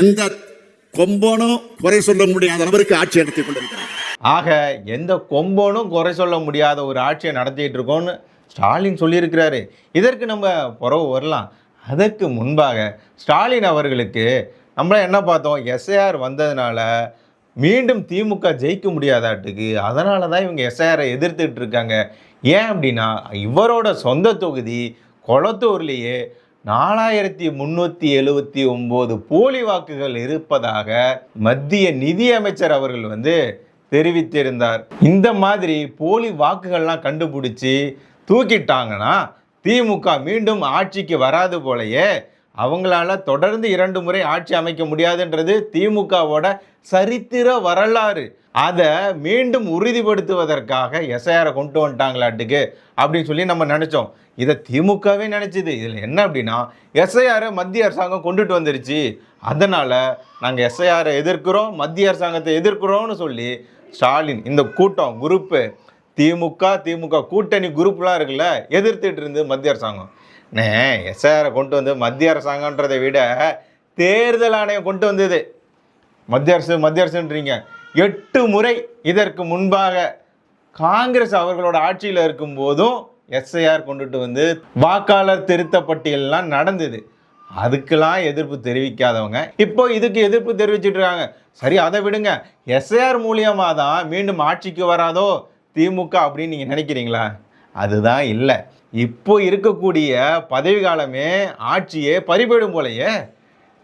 எந்த கொம்பனும் குறை சொல்ல முடியாத அளவிற்கு ஆட்சி நடத்தி கொண்டிருக்கிறார். ஆக எந்த கொம்பனும் குறை சொல்ல முடியாத ஒரு ஆட்சியை நடத்திட்டு இருக்கோம்னு ஸ்டாலின் சொல்லியிருக்கிறாரு. இதற்கு நம்ம புறவு வரலாம். அதற்கு முன்பாக ஸ்டாலின் அவர்களுக்கு நம்மள என்ன பார்த்தோம்? எஸ்ஐஆர் வந்ததுனால மீண்டும் திமுக ஜெயிக்க முடியாதாட்டுக்கு அதனால தான் இவங்க எஸ்ஐஆரை எதிர்த்துட்டு இருக்காங்க. ஏன் அப்படின்னா இவரோட சொந்த தொகுதி கொளத்தூர்லேயே நாலாயிரத்தி முன்னூற்றி எழுபத்தி ஒம்பது போலி வாக்குகள் இருப்பதாக மத்திய நிதியமைச்சர் அவர்கள் வந்து தெரிவித்திருந்தார். இந்த மாதிரி போலி வாக்குகள்லாம் கண்டுபிடிச்சி தூக்கிட்டாங்கன்னா திமுக மீண்டும் ஆட்சிக்கு வராது போலயே அவங்களால தொடர்ந்து இரண்டு முறை ஆட்சி அமைக்க முடியாதுன்றது திமுகவோட சரித்திர வரலாறு. அதை மீண்டும் உறுதிப்படுத்துவதற்காக எஸ்ஐஆரை கொண்டு வந்துட்டாங்களாட்டுக்கு அப்படின்னு சொல்லி நம்ம நினச்சோம். இதை திமுகவே நினச்சிது. இதில் என்ன அப்படின்னா எஸ்ஐஆரை மத்திய அரசாங்கம் கொண்டுட்டு வந்துருச்சு. அதனால் நாங்கள் எஸ்ஐஆரை எதிர்க்கிறோம் மத்திய அரசாங்கத்தை எதிர்க்கிறோம்னு சொல்லி ஸ்டாலின் இந்த கூட்டம் குரூப்பு திமுக திமுக கூட்டணி குரூப்லாம் இருக்குல்ல எதிர்த்துட்டு இருந்து மத்திய அரசாங்கம். நே எஸ்ஐஆரை கொண்டு வந்து மத்திய அரசாங்கன்றதை விட தேர்தல் ஆணையம் கொண்டு வந்தது. மத்திய அரசு மத்திய அரசுன்றீங்க. எட்டு முறை இதற்கு முன்பாக காங்கிரஸ் அவர்களோட ஆட்சியில் இருக்கும்போதும் எஸ்ஐஆர் கொண்டுட்டு வந்து வாக்காளர் திருத்த பட்டியல்லாம் நடந்தது. அதுக்கெல்லாம் எதிர்ப்பு தெரிவிக்காதவங்க. இப்போ இதுக்கு எதிர்ப்பு தெரிவிச்சிட்டு இருக்காங்க. சரி அதை விடுங்க. எஸ்ஐஆர் மூலியமாக தான் மீண்டும் ஆட்சிக்கு வராதோ? திமுக அப்படின்னு நீங்கள் நினைக்கிறீங்களா? அதுதான் இல்லை. இப்போ இருக்கக்கூடிய பதவி காலமே ஆட்சியே பறிபோயிடும் போலயே.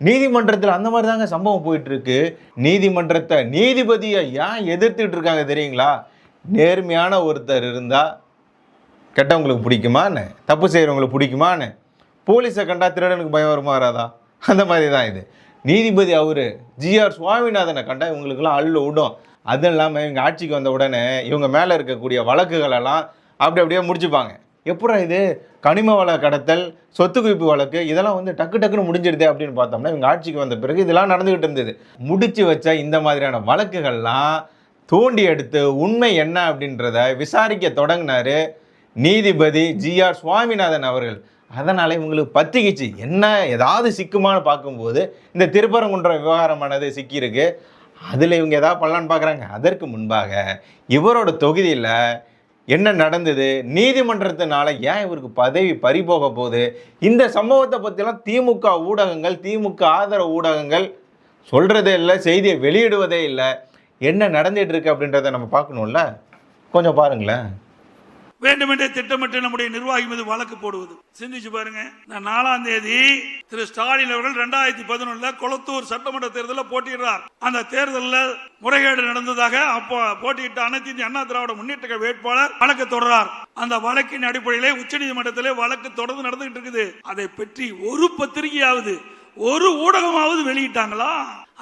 நீதிமன்றத்தில் அந்த மாதிரி தாங்க சம்பவம் போயிட்டுருக்கு. நீதிமன்றத்தை நீதிபதியை ஏன் எதிர்த்துட்டு இருக்காங்க தெரியுங்களா? நேர்மையான ஒருத்தர் இருந்தால் கெட்டவங்களுக்கு பிடிக்குமான்னு தப்பு செய்கிறவங்களுக்கு பிடிக்குமான்னு போலீஸை கண்டா திருடனுக்கு பயம் வருமா வராதா? அந்த மாதிரி தான் இது. நீதிபதி அவர் ஜிஆர் சுவாமிநாதனை கண்டா இவங்களுக்கெல்லாம் அள்ளு விடும். அதுவும் இல்லாமல் இவங்க ஆட்சிக்கு வந்த உடனே இவங்க மேலே இருக்கக்கூடிய வழக்குகளெல்லாம் அப்படி அப்படியே முடிச்சுப்பாங்க. எப்படா இது? கனிம வள கடத்தல் சொத்து குவிப்பு வழக்கு இதெல்லாம் வந்து டக்கு டக்குன்னு முடிஞ்சிடுதே அப்படின்னு பார்த்தோம்னா இவங்க ஆட்சிக்கு வந்த பிறகு இதெல்லாம் நடந்துகிட்டு இருந்தது. முடிச்சு வச்ச இந்த மாதிரியான வழக்குகள்லாம் தோண்டி எடுத்து உண்மை என்ன அப்படின்றத விசாரிக்க தொடங்கினாரு நீதிபதி ஜிஆர் சுவாமிநாதன் அவர்கள். அதனால் இவங்களுக்கு பத்திக்கிச்சு. என்ன ஏதாவது சிக்குமான்னு பார்க்கும்போது இந்த திருப்பரங்குன்ற விவகாரமானது சிக்கியிருக்கு. அதில் இவங்க ஏதாவது பண்ணலான்னு பார்க்குறாங்க. அதற்கு முன்பாக இவரோட தொகுதியில் என்ன நடந்தது? நீதிமன்றத்தினால ஏன் இவருக்கு பதவி பறிபோக போகுது? இந்த சம்பவத்தை பற்றிலாம் திமுக ஊடகங்கள் திமுக ஆதரவு ஊடகங்கள் சொல்கிறதே இல்லை செய்தியை வெளியிடுவதே இல்லை. என்ன நடந்துகிட்ருக்கு இருக்கு அப்படின்றத நம்ம பார்க்கணும்ல? கொஞ்சம் பாருங்களேன். வேண்டுமென்றே திட்டமிட்டு நம்முடைய நிர்வாகி மீது வழக்கு போடுவது. சிந்திச்சு பாருங்க. நாலாம் தேதி திரு ஸ்டாலின் அவர்கள் ரெண்டாயிரத்தி பதினொன்னுல கொளத்தூர் சட்டமன்ற தேர்தலில் போட்டியிடுறார். அந்த தேர்தலில் முறைகேடு நடந்ததாக அப்போ போட்டியிட்ட அனைத்து இந்திய அண்ணா திராவிட முன்னேற்ற வேட்பாளர் வழக்கு தொடர்றார். அந்த வழக்கின் அடிப்படையிலே உச்சநீதிமன்றத்திலே வழக்கு தொடர்ந்து நடந்துகிட்டு இருக்குது. அதை பற்றி ஒரு பத்திரிகையாவது ஒரு ஊடகமாவது வெளியிட்டாங்களா?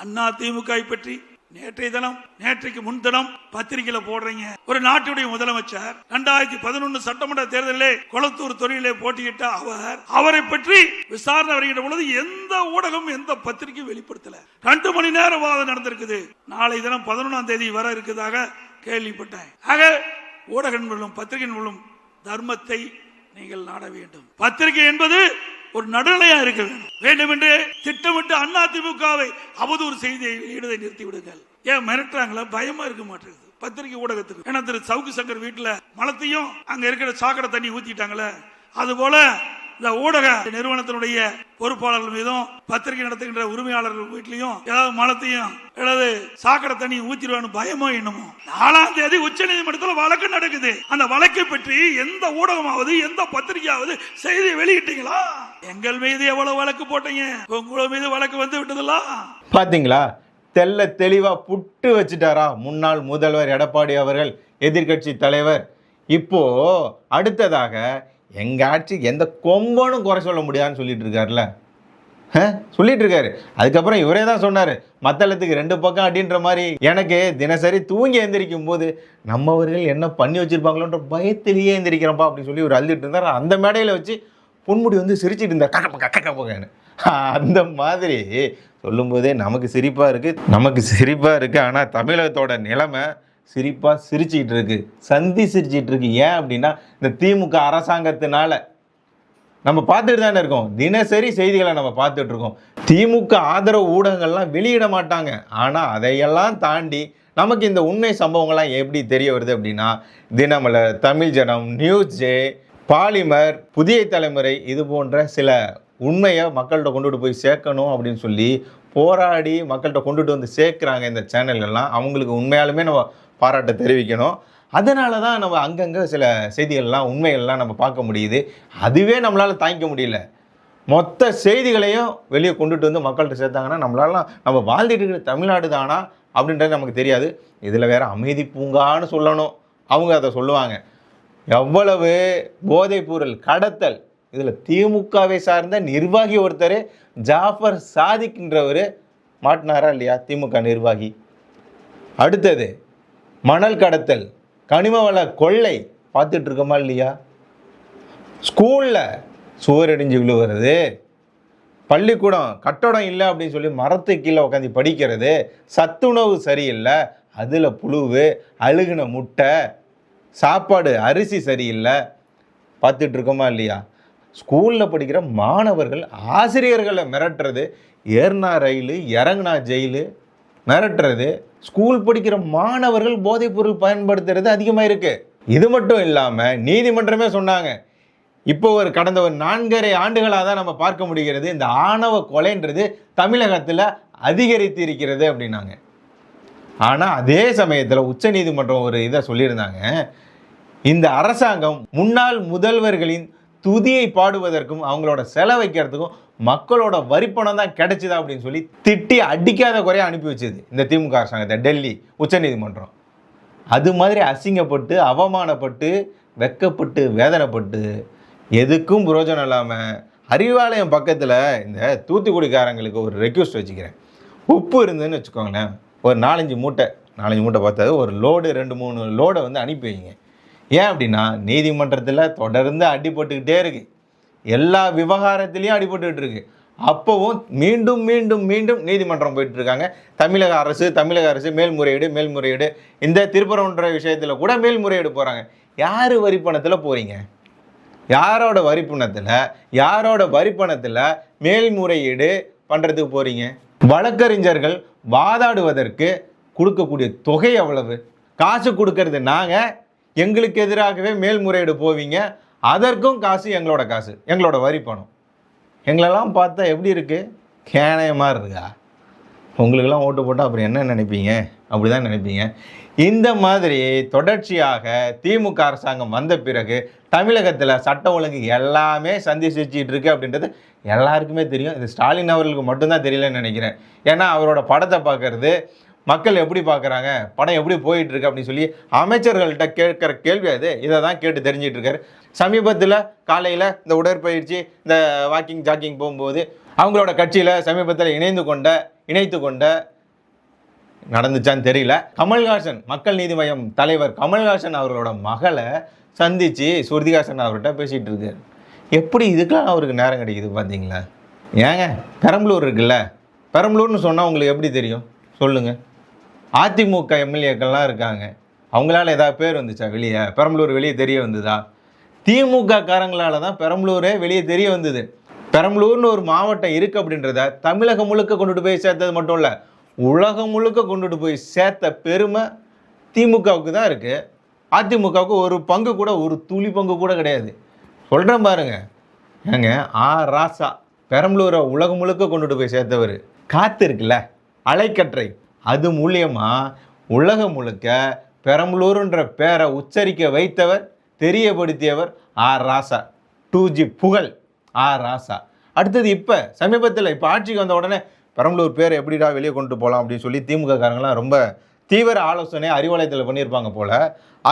அண்ணா திமுக பற்றி நேற்றைய தினம் நேற்றைக்கு முன்தினம் பத்திரிகையில போடுறீங்க. ஒரு நாட்டுடைய முதலமைச்சர் இரண்டாயிரத்தி பதினொன்னு சட்டமன்ற தேர்தலிலே கொளத்தூர் தொழிலே போட்டியிட்ட அவர் அவரை பற்றி விசாரணை வருகின்ற பொழுது எந்த ஊடகம் எந்த பத்திரிகையும் வெளிப்படுத்தல. ரெண்டு மணி நேரம் வாதம் நடந்திருக்குது. நாளை தினம் பதினொன்றாம் தேதி வர இருக்குதாக கேள்விப்பட்டேன். ஆக ஊடக நண்பர்களும் பத்திரிகை தர்மத்தை நீங்கள் நாட வேண்டும். பத்திரிகை என்பது ஒரு நடுநிலையா இருக்க வேண்டும் என்று திட்டமிட்டு அண்ணா திமுகவை அவதூறு செய்தியை வெளியிடுவதை நிறுத்தி விடுங்கள் ஏன் மிரட்டுறாங்களா? பயமா இருக்க மாட்டேங்குது. பத்திரிகை ஊடகத்துக்கு. ஏன்னா திரு சவுக்கு சங்கர் வீட்டுல மலத்தையும் அங்க இருக்கிற சாக்கடை தண்ணி ஊத்திட்டாங்களே. அது போல இந்த ஊடக நிறுவனத்தினுடைய பொறுப்பாளர்கள் மீதும் பத்திரிகை நடத்துகின்ற உரிமையாளர்கள் வீட்லயும் ஏதாவது மலத்தையும் ஏதாவது சாக்கடை தண்ணி ஊத்திடுவான்னு பயமோ என்னமோ. நாலாம் தேதி உச்ச நீதிமன்றத்தில் வழக்கு நடக்குது. அந்த வழக்கை பற்றி எந்த ஊடகமாவது எந்த பத்திரிகையாவது செய்தி வெளியிட்டீங்களா? எங்கள் மீது எவ்வளவு வழக்கு போட்டீங்க? உங்கள மீது வழக்கு வந்து விட்டதுல பாத்தீங்களா? தெல்ல தெளிவா புட்டு வச்சுட்டாரா முன்னாள் முதல்வர் எடப்பாடி அவர்கள் எதிர்க்கட்சி தலைவர். இப்போ அடுத்ததாக எங்க எந்த கொம்பனும் குறை சொல்ல முடியாதுன்னு சொல்லிட்டு இருக்காருல்ல சொல்லிட்டு இருக்காரு அதுக்கப்புறம் இவரே தான் சொன்னாரு மத்தளத்துக்கு ரெண்டு பக்கம் அப்படின்ற மாதிரி எனக்கு தினசரி தூங்கி எந்திரிக்கும் போது நம்மவர்கள் என்ன பண்ணி வச்சிருப்பாங்களோன்ற பயத்திலேயே எந்திரிக்கிறப்பா அப்படின்னு சொல்லி ஒரு அழுதுட்டு இருந்தார். அந்த மேடையில் வச்சு பொன்முடி வந்து சிரிச்சிட்டு இருந்தார். கக்க பக்க கக்க அந்த மாதிரி சொல்லும்போதே நமக்கு சிரிப்பாக இருக்குது நமக்கு சிரிப்பாக இருக்குது ஆனால் தமிழகத்தோட நிலைமை சிரிப்பாக சிரிச்சிக்கிட்டு இருக்கு சந்தி சிரிச்சிட்டு இருக்கு ஏன் அப்படின்னா இந்த திமுக அரசாங்கத்தினால. நம்ம பார்த்துட்டு தானே இருக்கோம். தினசரி செய்திகளை நம்ம பார்த்துட்டு இருக்கோம். திமுக ஆதரவு ஊடகங்கள்லாம் வெளியிட மாட்டாங்க. ஆனால் அதையெல்லாம் தாண்டி நமக்கு இந்த உண்மை சம்பவங்கள்லாம் எப்படி தெரிய வருது அப்படின்னா தினமலர் தமிழ் ஜனம் நியூஸ் ஜே பாலிமர் புதிய தலைமுறை இது போன்ற சில உண்மையை மக்கள்கிட்ட கொண்டுட்டு போய் சேர்க்கணும் அப்படின்னு சொல்லி போராடி மக்கள்கிட்ட கொண்டுட்டு வந்து சேர்க்குறாங்க இந்த சேனல்கள்லாம். அவங்களுக்கு உண்மையாலுமே நம்ம பாராட்ட தெரிவிக்கணும். அதனால தான் நம்ம அங்கங்கே சில செய்திகள்லாம் உண்மைகள்லாம் நம்ம பார்க்க முடியுது. அதுவே நம்மளால் தாங்கிக்க முடியல. மொத்த செய்திகளையும் வெளியே கொண்டுட்டு வந்து மக்கள்கிட்ட சேர்த்தாங்கன்னா நம்மளாலாம் நம்ம வாழ்ந்துட்டு இருக்கிற தமிழ்நாடு தானா அப்படின்றது நமக்கு தெரியாது. இதில் வேறு அமைதி பூங்கான்னு சொல்லணும். அவங்க அதை சொல்லுவாங்க. எவ்வளவு போதைப்பொருள் கடத்தல் இதில் திமுகவை சார்ந்த நிர்வாகி ஒருத்தர் ஜாஃபர் சாதிக்கின்றவர் மாட்டினாரா இல்லையா? திமுக நிர்வாகி. அடுத்தது மணல் கடத்தல் கனிம வள கொள்ளை பார்த்துட்டு இருக்கோமா இல்லையா? ஸ்கூலில் சுவரடிஞ்சு விழுவுறது பள்ளிக்கூடம் கட்டடம் இல்லை அப்படின்னு சொல்லி மரத்து கீழே உட்காந்து படிக்கிறது சத்துணவு சரியில்லை அதில் புழுவு அழுகுன முட்டை சாப்பாடு அரிசி சரியில்லை பார்த்துட்டு இருக்கோமா இல்லையா? ஸ்கூலில் படிக்கிற மாணவர்கள் ஆசிரியர்களை மிரட்டுறது ஏறினா ரயிலு இறங்குனா ஜெயிலு மிரட்டுறது. ஸ்கூல் படிக்கிற மாணவர்கள் போதைப்பொருள் பயன்படுத்துறது அதிகமாக இருக்கு. இது மட்டும் இல்லாமல் நீதிமன்றமே சொன்னாங்க. இப்போ ஒரு கடந்த ஒரு நான்கரை ஆண்டுகளாக தான் நம்ம பார்க்க முடிகிறது. இந்த ஆணவ கொலைன்றது தமிழகத்தில் அதிகரித்து இருக்கிறது அப்படின்னாங்க. ஆனால் அதே சமயத்தில் உச்சநீதிமன்றம் ஒரு இதை சொல்லியிருந்தாங்க. இந்த அரசாங்கம் முன்னாள் முதல்வர்களின் துதியை பாடுவதற்கும் அவங்களோட செலவைக்கிறதுக்கும் மக்களோட வரிப்பணம் தான் கிடைச்சிதா அப்படின்னு சொல்லி திட்டி அடிக்காத குறைய அனுப்பி வச்சது இந்த திமுக அரசாங்கத்தை. டெல்லி உச்சநீதிமன்றம். அது மாதிரி அசிங்கப்பட்டு அவமானப்பட்டு வெக்கப்பட்டு வேதனைப்பட்டு எதுக்கும் பிரயோஜனம் இல்லாமல் அறிவாலயம் பக்கத்தில் இந்த தூத்துக்குடிக்காரங்களுக்கு ஒரு ரெக்வஸ்ட் வச்சுக்கிறேன். உப்பு இருந்ததுன்னு வச்சுக்கோங்களேன். ஒரு நாலஞ்சு மூட்டை நாலஞ்சு மூட்டை பார்த்தது ஒரு லோடு ரெண்டு மூணு லோடை வந்து அனுப்பி வைங்க. ஏன் அப்படின்னா நீதிமன்றத்தில் தொடர்ந்து அடிபட்டுக்கிட்டே இருக்குது எல்லா விவகாரத்திலையும் அடிபட்டுக்கிட்டு இருக்கு. அப்போவும் மீண்டும் மீண்டும் மீண்டும் நீதிமன்றம் போயிட்டு இருக்காங்க தமிழக அரசு தமிழக அரசு மேல்முறையீடு மேல்முறையீடு. இந்த திருப்பரங்குன்ற விஷயத்தில் கூட மேல்முறையீடு போகிறாங்க யார் வரி பணத்தில் போகிறீங்க யாரோட வரிப்பணத்தில் யாரோட வரிப்பணத்தில் மேல்முறையீடு பண்ணுறதுக்கு போகிறீங்க வழக்கறிஞர்கள் வாதாடுவதற்கு கொடுக்கக்கூடிய தொகை எவ்வளவு? காசு கொடுக்கறது நாங்கள் எங்களுக்கு எதிராகவே மேல்முறையீடு போவீங்க. அதற்கும் காசு எங்களோட காசு எங்களோட வரி பணம். எங்களெல்லாம் பார்த்தா எப்படி இருக்குது கேனைய மாதிரி இருக்கா? உங்களுக்கெல்லாம் ஓட்டு போட்டால் அப்புறம் என்ன நினைப்பீங்க? அப்படி தான் நினைப்பீங்க. இந்த மாதிரி தொடர்ச்சியாக திமுக அரசாங்கம் வந்த பிறகு தமிழகத்தில் சட்ட ஒழுங்கு எல்லாமே சந்திச்சுட்டு இருக்கு அப்படின்றது எல்லாருக்குமே தெரியும். இது ஸ்டாலின் அவர்களுக்கு மட்டும்தான் தெரியலன்னு நினைக்கிறேன். ஏன்னா அவரோட படத்தை பார்க்கறது மக்கள் எப்படி பார்க்குறாங்க? படம் எப்படி போயிட்டு இருக்கு அப்படின்னு சொல்லி அமைச்சர்கள்ட்ட கேட்குற கேள்வி அது. இதை தான் கேட்டு தெரிஞ்சிட்டு இருக்காரு. சமீபத்தில் காலையில் இந்த உடற்பயிற்சி இந்த வாக்கிங் ஜாக்கிங் போகும்போது அவங்களோட கட்சியில் சமீபத்தில் இணைந்து கொண்ட இணைத்து கொண்ட நடந்துச்சான்னு தெரியல. கமல்ஹாசன் மக்கள் நீதி மய்யம் தலைவர் கமல்ஹாசன் அவர்களோட மகளை சந்தித்து ஸ்ருதிஹாசன் அவர்கிட்ட பேசிகிட்டு இருக்காரு. எப்படி இதுக்கெல்லாம் அவருக்கு நேரம் கிடைக்குது பார்த்தீங்களா ஏங்க பெரம்பலூர் இருக்குல்ல? பெரம்பலூர்னு சொன்னால் உங்களுக்கு எப்படி தெரியும்? சொல்லுங்கள் அதிமுக எம்எல்ஏக்கள்லாம் இருக்காங்க. அவங்களால ஏதாவது பேர் வந்துச்சா வெளியே? பெரம்பலூர் வெளியே தெரிய வந்ததா? திமுக காரங்களால தான் பெரம்பலூரே வெளியே தெரிய வந்தது. பெரம்பலூர்னு ஒரு மாவட்டம் இருக்குது அப்படின்றத தமிழகம் முழுக்க கொண்டுட்டு போய் சேர்த்தது மட்டும் இல்லை உலகம் முழுக்க கொண்டுட்டு போய் சேர்த்த பெருமை திமுகவுக்கு தான் இருக்குது அதிமுகவுக்கு ஒரு பங்கு கூட ஒரு துளி பங்கு கூட கிடையாது. சொல்கிறேன் பாருங்க. ஏங்க ஆ ராசா பெரம்பலூரை உலகம் முழுக்க கொண்டுட்டு போய் சேர்த்தவர். காத்து இருக்குல்ல அலைக்கற்றை. அது மூலியமாக உலகம் முழுக்க பெரம்பலூருன்ற பேரை உச்சரிக்க வைத்தவர் தெரியப்படுத்தியவர் ஆர் ராசா. டூ ஜி புகழ் ஆர் ராசா. அடுத்தது இப்போ சமீபத்தில் இப்போ ஆட்சிக்கு வந்த உடனே பெரம்பலூர் பேர் எப்படிடா வெளியே கொண்டு போகலாம் அப்படின்னு சொல்லி திமுக காரங்களாம் ரொம்ப தீவிர ஆலோசனை அறிவாலயத்தில் பண்ணியிருப்பாங்க போல்.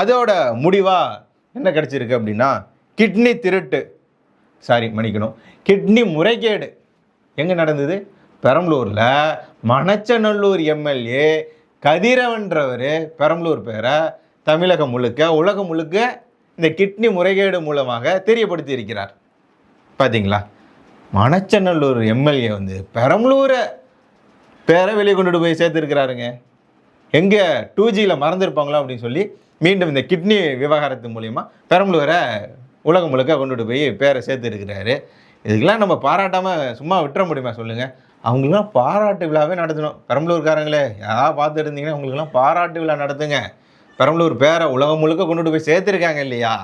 அதோட முடிவாக என்ன கிடச்சிருக்கு அப்படின்னா கிட்னி திருட்டு. சாரி மன்னிக்கணும். கிட்னி முறைகேடு. எங்கே நடந்தது? பெரம்பலூரில் மணச்சநல்லூர் எம்எல்ஏ கதிரவன்றவர் பெரம்பலூர் பேரை தமிழகம் முழுக்க உலகம் முழுக்க இந்த கிட்னி முறைகேடு மூலமாக தெரியப்படுத்தி இருக்கிறார் பார்த்தீங்களா மணச்சநல்லூர் எம்எல்ஏ வந்து பெரம்பலூரை பேரை வெளியே கொண்டுட்டு போய் சேர்த்துருக்கிறாருங்க. எங்கே டூ ஜியில் மறந்துருப்பாங்களோ அப்படின்னு சொல்லி மீண்டும் இந்த கிட்னி விவகாரத்து மூலிமா பெரம்பலூரை உலகம் முழுக்க கொண்டுட்டு போய் பேரை சேர்த்துருக்கிறாரு. இதுக்கெல்லாம் நம்ம பாராட்டாமல் சும்மா விட்டுற முடியுமா சொல்லுங்கள் அவங்களுக்குலாம் பாராட்டு விழாவே நடத்தணும். பெரம்பலூர்காரங்களே யாராவது பார்த்து இருந்தீங்கன்னா அவங்களுக்குலாம் பாராட்டு விழா நடத்துங்க. பெரம்பலூர் பேரை உலகம் முழுக்க கொண்டுட்டு போய் சேர்த்துருக்காங்க இல்லையா?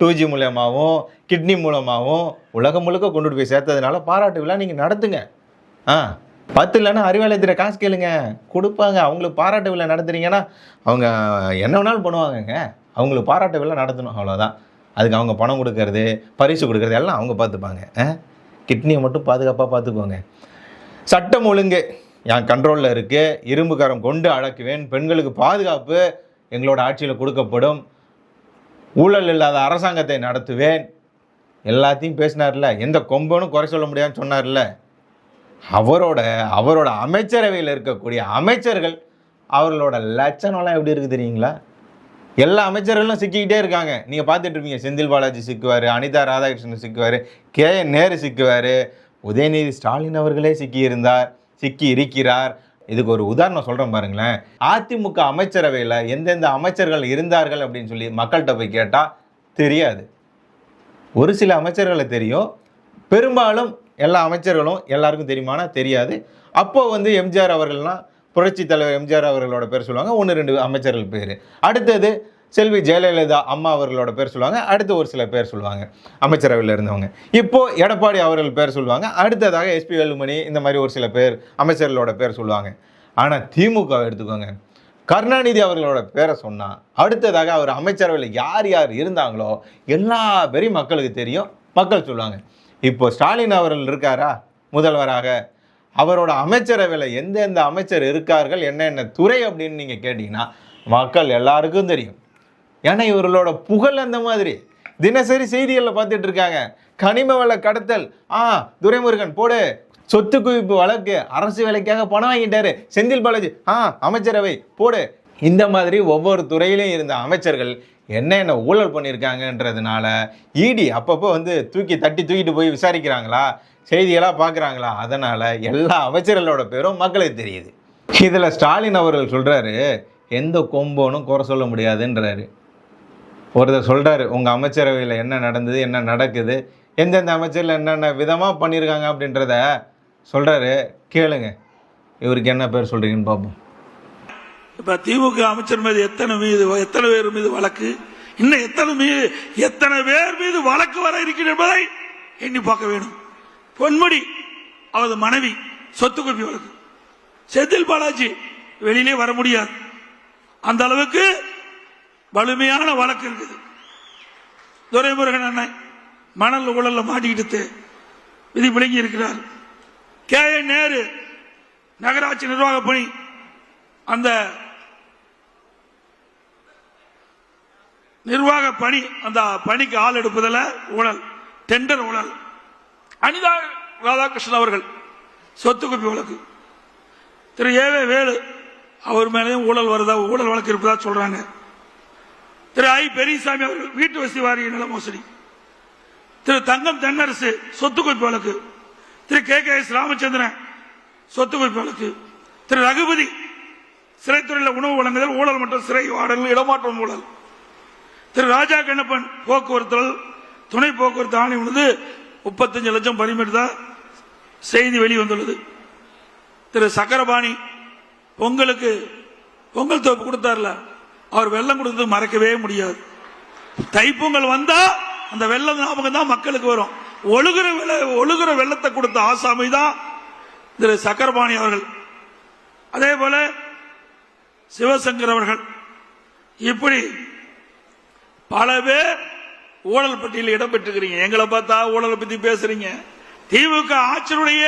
டூ ஜி மூலயமாவும் கிட்னி மூலமாகவும் உலகம் முழுக்க கொண்டுட்டு போய் சேர்த்ததுனால பாராட்டு விழா நீங்கள் நடத்துங்க. ஆ பத்து இல்லைன்னா அறிவாலயத்தில் காசு கேளுங்க. கொடுப்பாங்க. அவங்களுக்கு பாராட்டு விழா நடத்துறீங்கன்னா அவங்க என்ன வேணாலும் பண்ணுவாங்கங்க. அவங்களுக்கு பாராட்டு விழா நடத்தணும். அவ்வளோதான் அதுக்கு அவங்க பணம் கொடுக்கறது பரிசு கொடுக்கறது எல்லாம் அவங்க பார்த்துப்பாங்க. ஆ கிட்னியை மட்டும் பாதுகாப்பாக பார்த்துக்கோங்க. சட்டம் ஒழுங்கு என் கண்ட்ரோலில் இருக்குது இரும்பு கரம் கொண்டு அடக்குவேன். பெண்களுக்கு பாதுகாப்பு எங்களோட ஆட்சியில் கொடுக்கப்படும். ஊழல் இல்லாத அரசாங்கத்தை நடத்துவேன். எல்லாத்தையும் பேசினார்ல. எந்த கொம்பனும் குறை சொல்ல முடியாதுன்னு சொன்னார்ல. அவரோட அவரோட அமைச்சரவையில் இருக்கக்கூடிய அமைச்சர்கள் அவர்களோட லட்சணம்லாம் எப்படி இருக்குது தெரியுங்களா? எல்லா அமைச்சர்களும் சிக்கிக்கிட்டே இருக்காங்க. நீங்கள் பார்த்துட்டு இருப்பீங்க. செந்தில் பாலாஜி சிக்குவார் அனிதா ராதாகிருஷ்ணன் சிக்குவார் கே என் நேரு சிக்குவார் உதயநிதி ஸ்டாலின் அவர்களே சிக்கியிருந்தார் சிக்கி இருக்கிறார் இதுக்கு ஒரு உதாரணம் சொல்கிறேன் பாருங்களேன். அதிமுக அமைச்சரவையில் எந்தெந்த அமைச்சர்கள் இருந்தார்கள் அப்படின்னு சொல்லி மக்கள்கிட்ட போய் கேட்டால் தெரியாது. ஒரு சில அமைச்சர்களை தெரியும். பெரும்பாலும் எல்லா அமைச்சர்களும் எல்லாருக்கும் தெரியுமானா தெரியாது. அப்போ வந்து எம்ஜிஆர் அவர்கள்லாம் புரட்சி தலைவர் எம்ஜிஆர் அவர்களோட பேர் சொல்லுவாங்க. ஒன்று ரெண்டு அமைச்சர்கள் பேர். அடுத்தது செல்வி ஜெயலலிதா அம்மா அவர்களோட பேர் சொல்லுவாங்க அடுத்து ஒரு சில பேர் சொல்லுவாங்க அமைச்சரவையில் இருந்தவங்க. இப்போ எடப்பாடி அவர்கள் பேர் சொல்லுவாங்க அடுத்ததாக எஸ்பி வேலுமணி இந்த மாதிரி ஒரு சில பேர் அமைச்சர்களோட பேர் சொல்லுவாங்க. ஆனால் திமுக எடுத்துக்கோங்க கருணாநிதி அவர்களோட பேரை சொன்னால் அடுத்ததாக அவர் அமைச்சரவையில் யார் யார் இருந்தாங்களோ எல்லா பேரையும் மக்களுக்கு தெரியும் மக்கள் சொல்லுவாங்க. இப்போ ஸ்டாலின் அவர்கள் இருக்காரா? முதல்வராக. அவரோட அமைச்சரவையில் எந்தெந்த அமைச்சர் இருக்கார்கள் என்னென்ன துறை அப்படின்னு நீங்கள் கேட்டிங்கன்னா மக்கள் எல்லாருக்கும் தெரியும். ஏன்னா இவர்களோட புகழ் அந்த மாதிரி. தினசரி செய்திகளில் பார்த்துட்டு இருக்காங்க கனிம வள கடத்தல். ஆ துரைமுருகன் போடு. சொத்து குவிப்பு வழக்கு. அரசு வேலைக்காக பணம் வாங்கிட்டாரு. செந்தில் பாலாஜி. ஆ அமைச்சரவை. போடு. இந்த மாதிரி ஒவ்வொரு துறையிலையும் இருந்த அமைச்சர்கள் என்னென்ன ஊழல் பண்ணியிருக்காங்கன்றதுனால இடி அப்பப்போ வந்து தூக்கி தட்டி தூக்கிட்டு போய் விசாரிக்கிறாங்களா? செய்திகளாக பார்க்குறாங்களா? அதனால் எல்லா அமைச்சர்களோட பேரும் மக்களுக்கு தெரியுது. இதில் ஸ்டாலின் அவர்கள் சொல்கிறாரு எந்த கொம்போனும் குறை சொல்ல முடியாதுன்றாரு. ஒருத்தர் சொல்கிறாரு உங்கள் அமைச்சரவையில் என்ன நடந்தது என்ன நடக்குது எந்தெந்த அமைச்சரில் என்னென்ன விதமாக பண்ணியிருக்காங்க அப்படின்றத சொல்கிறாரு கேளுங்க. இவருக்கு என்ன பேர் சொல்கிறீங்கன்னு பார்ப்போம் இப்போ திமுக அமைச்சர் மீது எத்தனை மீது எத்தனை பேர் மீது வழக்கு? இன்னும் எத்தனை மீது எத்தனை பேர் மீது வழக்கு வர இருக்கிறது என்பதை எண்ணி பார்க்க வேண்டும் பொன்முடி அவரது மனைவி சொத்து குவிப்பு வழக்கு. செந்தில் பாலாஜி வெளியிலே வர முடியாது. அந்த அளவுக்கு வலிமையான வழக்கு இருக்குது. துரைமுருகன் அண்ணன் மணல் ஊழல்ல மாட்டிக்கிட்டு விதி விளங்கி இருக்கிறார். கே. என் நேரு நகராட்சி நிர்வாக பணி. அந்த நிர்வாக பணி அந்த பணிக்கு ஆள் எடுப்பதில் ஊழல் டெண்டர் ஊழல். அனிதா ராதாகிருஷ்ணன் அவர்கள் சொத்து குப்பி வழக்கு. திரு. ஏவே வேலு அவர் மேலேயும் ஊழல் வருதா ஊழல் வழக்கு இருப்பதா சொல்றாங்க. திரு ஐ பெரியசாமி அவர்கள் வீட்டு வசதி வாரிய நில மோசடி. திரு தங்கம் தென்னரசு சொத்து குவிப்பு வழக்கு. Thiru K K S Ramachandran சொத்து குவிப்பு வழக்கு. திரு ரகுபதி சிறைத்துறையில் உணவு வழங்குதல் ஊழல் மற்றும் சிறை வாடல் இடமாற்றம் ஊழல். திரு ராஜா கண்ணப்பன் போக்குவரத்து துணை போக்குவரத்து ஆணை உள்ளது. முப்பத்தஞ்சு லட்சம் பரிமிட்டதா செய்தி வெளிவந்துள்ளது. திரு சக்கரபாணி பொங்கலுக்கு பொங்கல் தொகுப்பு கொடுத்தார்ல. அவர் வெள்ளம் கொடுத்தது மறக்கவே முடியாது. தைப்பொங்கல் வந்தா அந்த வெள்ளம் ஞாபகம் தான் மக்களுக்கு வரும். ஒழுகுற ஒழுகிற ஒழுகுற வெள்ளத்தை கொடுத்த ஆசாமி தான் திரு சக்கரபாணி அவர்கள். அதே போல சிவசங்கர் அவர்கள். இப்படி பல பேர் ஊழல் பட்டியலில் இடம்பெற்றிருக்கிறீங்க. எங்களை பார்த்தா ஊழலை பத்தி பேசுறீங்க. திமுக ஆட்சியுடைய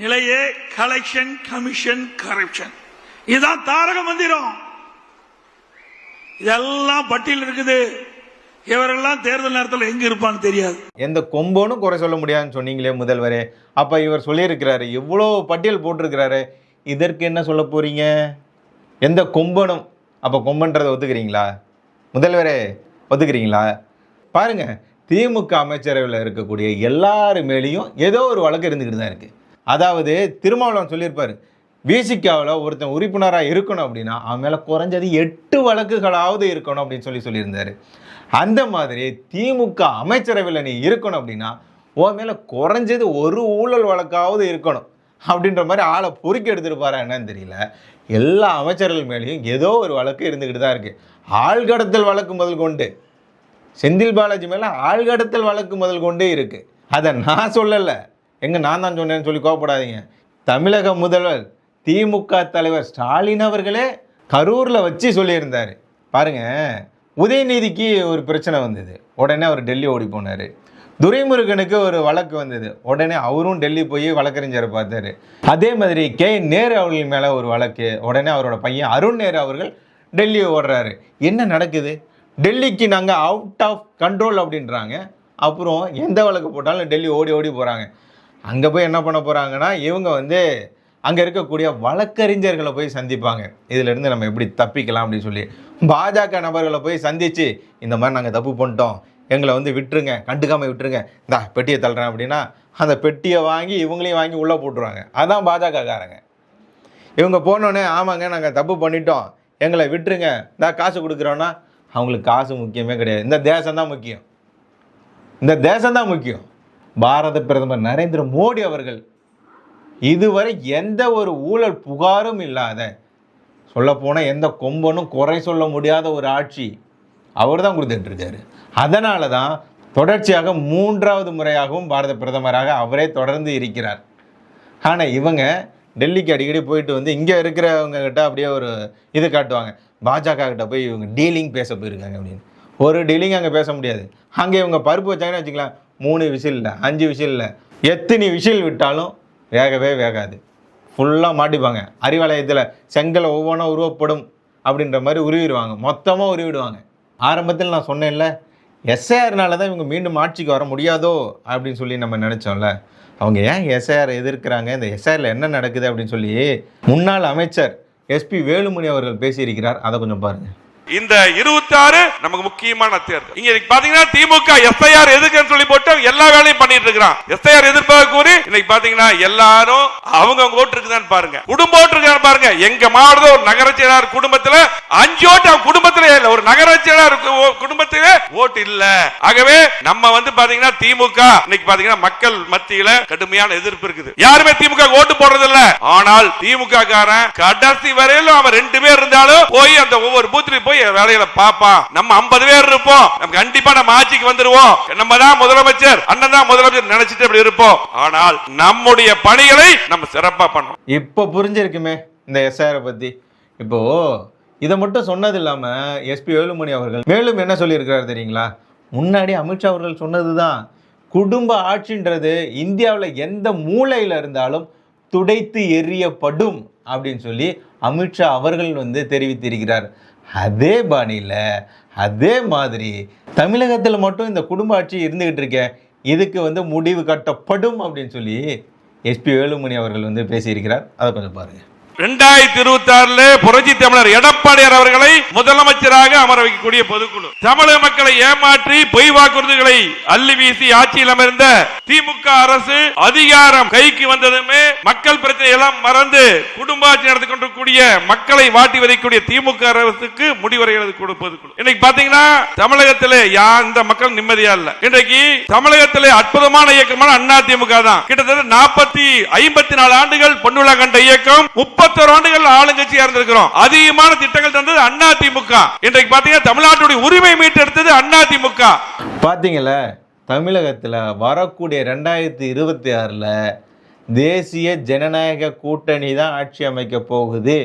நிலையே கலெக்ஷன் கமிஷன் கரப்ஷன் இதுதான் தாரக மந்திரம். இதெல்லாம் பட்டியல் இருக்குது. இவரெல்லாம் தேர்தல் நேரத்தில் எங்க இருப்பான்னு தெரியாது. எந்த கொம்பனும் குறை சொல்ல முடியாதுன்னு சொன்னீங்களே முதல்வரே. அப்போ இவர் சொல்லியிருக்கிறாரு இவ்வளோ பட்டியல் போட்டிருக்கிறாரு. இதற்கு என்ன சொல்ல போறீங்க? எந்த கொம்பனும் அப்போ கொம்பன்றதை ஒத்துக்கிறீங்களா? முதல்வரே ஒத்துக்கிறீங்களா? பாருங்க திமுக அமைச்சரவையில் இருக்கக்கூடிய எல்லாரு மேலேயும் ஏதோ ஒரு வழக்கு இருந்துக்கிட்டு தான் இருக்கு. அதாவது திருமாவளவன் சொல்லியிருப்பாரு விசிகாவில் ஒருத்தன் உறுப்பினராக இருக்கணும் அப்படின்னா அவன் மேலே குறைஞ்சது எட்டு வழக்குகளாவது இருக்கணும் அப்படின்னு சொல்லி சொல்லியிருந்தார். அந்த மாதிரி திமுக அமைச்சரவையில் நீ இருக்கணும் அப்படின்னா உன் மேலே குறைஞ்சது ஒரு ஊழல் வழக்காவது இருக்கணும் அப்படின்ற மாதிரி ஆளை பொறுக்கி எடுத்துருப்பாரா என்னன்னு தெரியல. எல்லா அமைச்சர்கள் மேலேயும் ஏதோ ஒரு வழக்கு இருந்துக்கிட்டு தான் இருக்குது ஆழ்கடத்தல் வழக்கு முதல் கொண்டு. செந்தில் பாலாஜி மேலே ஆழ்கடத்தல் வழக்கு முதல் கொண்டே இருக்குது அதை நான் சொல்லலை. எங்கே நான் தான் சொன்னேன்னு சொல்லி கோவப்படாதீங்க. தமிழக முதல்வர் திமுக தலைவர் ஸ்டாலின் அவர்களே கரூரில் வச்சு சொல்லியிருந்தார். பாருங்கள் உதயநிதிக்கு ஒரு பிரச்சனை வந்தது. உடனே அவர் டெல்லி ஓடி போனார். துரைமுருகனுக்கு ஒரு வழக்கு வந்தது. உடனே அவரும் டெல்லி போய் வழக்கறிஞரை பார்த்தாரு. அதே மாதிரி கே. நேரு அவர்கள் மேலே ஒரு வழக்கு. உடனே அவரோட பையன் அருண் நேரு அவர்கள் டெல்லி ஓடுறாரு. என்ன நடக்குது? டெல்லிக்கு நாங்கள் அவுட் ஆஃப் கண்ட்ரோல் அப்படின்றாங்க. அப்புறம் எந்த வழக்கு போட்டாலும் டெல்லி ஓடி ஓடி போகிறாங்க அங்கே போய் என்ன பண்ண போகிறாங்கன்னா இவங்க வந்து அங்கே இருக்கக்கூடிய வழக்கறிஞர்களை போய் சந்திப்பாங்க. இதிலிருந்து நம்ம எப்படி தப்பிக்கலாம் அப்படின்னு சொல்லி. பாஜக நபர்களை போய் சந்தித்து இந்த மாதிரி நாங்கள் தப்பு பண்ணிட்டோம் எங்களை வந்து விட்டுருங்க கண்டுக்காமல் விட்டுருங்க இந்தா பெட்டியை தள்ளுறேன் அப்படின்னா அந்த பெட்டியை வாங்கி இவங்களையும் வாங்கி உள்ளே போட்டுருவாங்க. அதான் பாஜகக்காரங்க. இவங்க போனோடனே ஆமாங்க நாங்கள் தப்பு பண்ணிட்டோம் எங்களை விட்டுருங்க இந்த காசு கொடுக்குறோன்னா அவங்களுக்கு காசு முக்கியமே கிடையாது. இந்த தேசம்தான் முக்கியம். இந்த தேசம் தான் முக்கியம். பாரத பிரதமர் நரேந்திர மோடி அவர்கள் இதுவரை எந்த ஒரு ஊழல் புகாரும் இல்லாத சொல்லப்போனால் எந்த கொம்பனும் குறை சொல்ல முடியாத ஒரு ஆட்சி அவர் தான் கொடுத்துட்டுருக்காரு அதனால தான் தொடர்ச்சியாக மூன்றாவது முறையாகவும் பாரத பிரதமராக அவரே தொடர்ந்து இருக்கிறார். ஆனால் இவங்க டெல்லிக்கு அடிக்கடி போயிட்டு வந்து இங்கே இருக்கிறவங்க கிட்ட அப்படியே ஒரு இது காட்டுவாங்க. பாஜக கிட்ட போய் இவங்க டீலிங் பேச போயிருக்காங்க அப்படின்னு. ஒரு டீலிங் அங்கே பேச முடியாது. அங்கே இவங்க பருப்பு வச்சாங்கன்னு வச்சுக்கலாம். மூணு விசில் இல்லை அஞ்சு விசில் இல்லை எத்தனை விசில் விட்டாலும் வேகவே வேகாது. ஃபுல்லாக மாட்டிப்பாங்க. அறிவாலயத்தில் செங்கலை ஒவ்வொன்றா உருவப்படும் அப்படின்ற மாதிரி உருவிடுவாங்க. மொத்தமாக உருவிடுவாங்க. ஆரம்பத்தில் நான் சொன்னேன்ல எஸ்ஐஆர்னால தான் இவங்க மீண்டும் ஆட்சிக்கு வர முடியாதோ அப்படின்னு சொல்லி நம்ம நினச்சோம்ல அவங்க ஏன் எஸ்ஐஆர் எதிர்க்கிறாங்க? இந்த எஸ்ஐஆரில் என்ன நடக்குது அப்படின்னு சொல்லி முன்னாள் அமைச்சர் எஸ்பி வேலுமணி அவர்கள் பேசியிருக்கிறார். அதை கொஞ்சம் பாருங்கள் இந்த இருபத்தி ஆறு நமக்கு முக்கியமான தேர்தல். இங்க பாத்தீங்கன்னா திமுக எஸ்ஐஆர் எதுக்குன்னு சொல்லி போட்டு எல்லா வேலையும் பண்ணிட்டு இருக்கிறான். எஸ்ஐஆர் எதிர்ப்பாக கூறி இன்னைக்கு பாத்தீங்கன்னா எல்லாரும் அவங்க அவங்க ஓட்டு இருக்குதான்னு பாருங்க. குடும்ப ஓட்டு இருக்கான்னு பாருங்க. எங்க மாவட்டத்தில் ஒரு நகர செயலாளர் குடும்பத்துல அஞ்சு ஓட்டு அவன் குடும்பத்திலே இல்ல ஒரு நகர செயலாளர் குடும்பத்திலே ஓட்டு இல்ல. ஆகவே நம்ம வந்து பாத்தீங்கன்னா திமுக இன்னைக்கு பாத்தீங்கன்னா மக்கள் மத்தியில கடுமையான எதிர்ப்பு இருக்குது. யாருமே திமுக ஓட்டு போடுறது இல்ல ஆனால் திமுக காரன் கடைசி வரையிலும் அவன் ரெண்டு பேர் இருந்தாலும் போய் அந்த ஒவ்வொரு பூத்துலயும் போய் போய் வேலையில பாப்பான் நம்ம 50 பேர் இருப்போம். நம்ம கண்டிப்பா நம்ம ஆட்சிக்கு வந்துருவோம். நம்ம தான் முதலமைச்சர். அண்ணன் தான் முதலமைச்சர் நினைச்சிட்டு அப்படி இருப்போம். ஆனால் நம்முடைய பணிகளை நம்ம சிறப்பா பண்ணோம் இப்போ புரிஞ்சிருக்குமே இந்த எஸ்ஆர் பத்தி. இப்போ இதை மட்டும் சொன்னது இல்லாம எஸ்பி வேலுமணி அவர்கள் மேலும் என்ன சொல்லியிருக்கிறார் தெரியுங்களா? முன்னாடி அமித்ஷா அவர்கள் சொன்னது தான் குடும்ப ஆட்சின்றது இந்தியாவில் எந்த மூலையில் இருந்தாலும் துடைத்து எறியப்படும் அப்படின்னு சொல்லி அமித்ஷா அவர்கள் வந்து தெரிவித்திருக்கிறார். அதே பாணியில் அதே மாதிரி தமிழகத்தில் மட்டும் இந்த குடும்ப ஆட்சி இருந்துக்கிட்டு இருக்க இதுக்கு வந்து முடிவு கட்டப்படும் அப்படின்னு சொல்லி எஸ்பி வேலுமணி அவர்கள் வந்து பேசியிருக்கிறார். அதை கொஞ்சம் பாருங்கள் இரண்டாயிரத்தி இருபத்தி ஆறுல புரட்சி தமிழர் எடப்பாடியார் அவர்களை முதலமைச்சராக அமர வைக்கக்கூடிய பொதுக்குழு. தமிழக மக்களை ஏமாற்றி பொய் வாக்குறுதிகளை அள்ளி வீசி ஆட்சியில் அமர்ந்த திமுக அரசு அதிகாரம் கைக்கு வந்ததுமே மக்கள் பிரச்சனை எல்லாம் மறந்து குடும்ப ஆட்சி நடத்தி கொண்டிருக்கூடிய மக்களை வாட்டி வதைக்கூடிய திமுக அரசுக்கு முடிவரைகிறது கூட பொதுக்குழு. இன்னைக்கு பாத்தீங்கன்னா தமிழகத்திலே யா இந்த மக்கள் நிம்மதியா இல்ல. இன்றைக்கு தமிழகத்திலே அற்புதமான இயக்கமான அண்ணா திமுக தான். கிட்டத்தட்ட நாற்பத்தி ஐம்பத்தி நாலு ஆண்டுகள் பொன்னுலா கண்ட இயக்கம் முப்பத்தொரு ஆண்டுகள் ஆளுங்கட்சியா இருந்திருக்கிறோம். அதிகமான திட்டங்கள் தந்தது அண்ணா திமுக இன்றைக்கு பாத்தீங்கன்னா தமிழ்நாட்டுடைய உரிமை மீட்டெடுத்தது அண்ணா திமுக பாத்தீங்களா தமிழகத்தில் வரக்கூடிய ரெண்டாயிரத்தி இருபத்தி ஆறில் தேசிய ஜனநாயக கூட்டணி தான் ஆட்சி அமைக்க போகுது.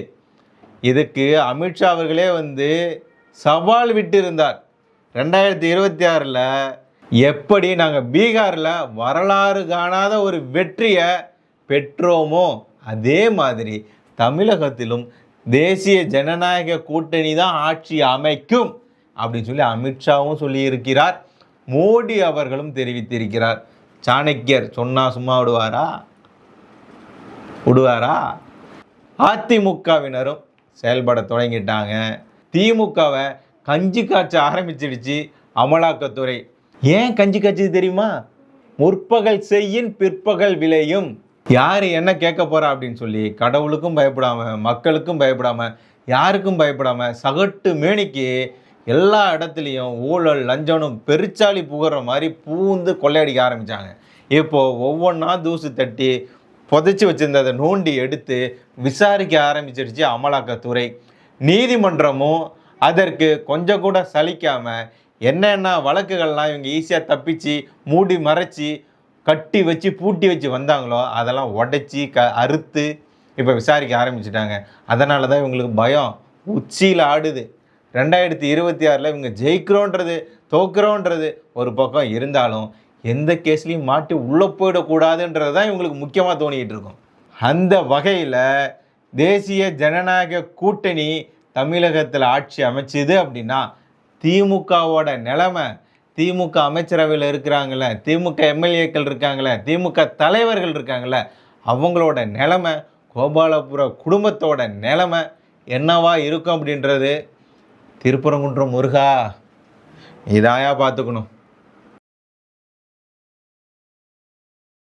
இதுக்கு அமித்ஷா அவர்களே வந்து சவால் விட்டிருந்தார். ரெண்டாயிரத்தி இருபத்தி ஆறில் எப்படி நாங்கள் பீகாரில் வரலாறு காணாத ஒரு வெற்றியை பெற்றோமோ அதே மாதிரி தமிழகத்திலும் தேசிய ஜனநாயக கூட்டணி தான் ஆட்சி அமைக்கும் அப்படின்னு சொல்லி அமித்ஷாவும் சொல்லியிருக்கிறார். மோடி அவர்களும் தெரிவித்திருக்கிறார். சாணக்கியர் சொன்னா சும்மா விடுவாரா? விடுவாரா? அதிமுகவினரும் செயல்பட தொடங்கிட்டாங்க. திமுகவை கஞ்சி காய்ச்ச ஆரம்பிச்சிடுச்சு அமலாக்கத்துறை. ஏன் கஞ்சி காய்ச்சது தெரியுமா? முற்பகல் செய்யின் பிற்பகல் விளையும். யார் என்ன கேட்க போகிறா அப்படின்னு சொல்லி கடவுளுக்கும் பயப்படாமல் மக்களுக்கும் பயப்படாமல் யாருக்கும் பயப்படாமல் சகட்டு மேனிக்கு எல்லா இடத்துலையும் ஊழல் லஞ்சனும் பெருச்சாளி புகுற மாதிரி பூந்து கொள்ளையடிக்க ஆரம்பித்தாங்க இப்போது ஒவ்வொன்றா தூசு தட்டி புதைச்சி வச்சுருந்ததை நோண்டி எடுத்து விசாரிக்க ஆரம்பிச்சிருச்சு அமலாக்கத்துறை. நீதிமன்றமும் அதற்கு கொஞ்சம் கூட சலிக்காமல் என்னென்ன வழக்குகள்லாம் இவங்க ஈஸியாக தப்பிச்சு மூடி மறைச்சி கட்டி வச்சு பூட்டி வச்சு வந்தாங்களோ அதெல்லாம் உடைச்சி க அறுத்து இப்போ விசாரிக்க ஆரம்பிச்சிட்டாங்க. அதனால தான் இவங்களுக்கு பயம். உச்சியில் ஆடுது. ரெண்டாயிரத்தி இருபத்தி ஆறில் இவங்க ஜெயிக்கிறோன்றது தோக்குறோன்றது ஒரு பக்கம் இருந்தாலும் எந்த கேஸ்லையும் மாட்டி உள்ளே போயிடக்கூடாதுன்றது தான் இவங்களுக்கு முக்கியமாக தோணிக்கிட்டு இருக்கும். அந்த வகையில் தேசிய ஜனநாயக கூட்டணி தமிழகத்தில் ஆட்சி அமைச்சுது அப்படின்னா திமுகவோட நிலைமை திமுக அமைச்சரவையில் இருக்கிறாங்கள திமுக எம்எல்ஏக்கள் இருக்காங்களே திமுக தலைவர்கள் இருக்காங்களே அவங்களோட நிலமை கோபாலபுர குடும்பத்தோட நிலமை என்னவா இருக்கும் அப்படின்றது திருப்பரங்குன்றம் முருகா இதாயா பார்த்துக்கணும்.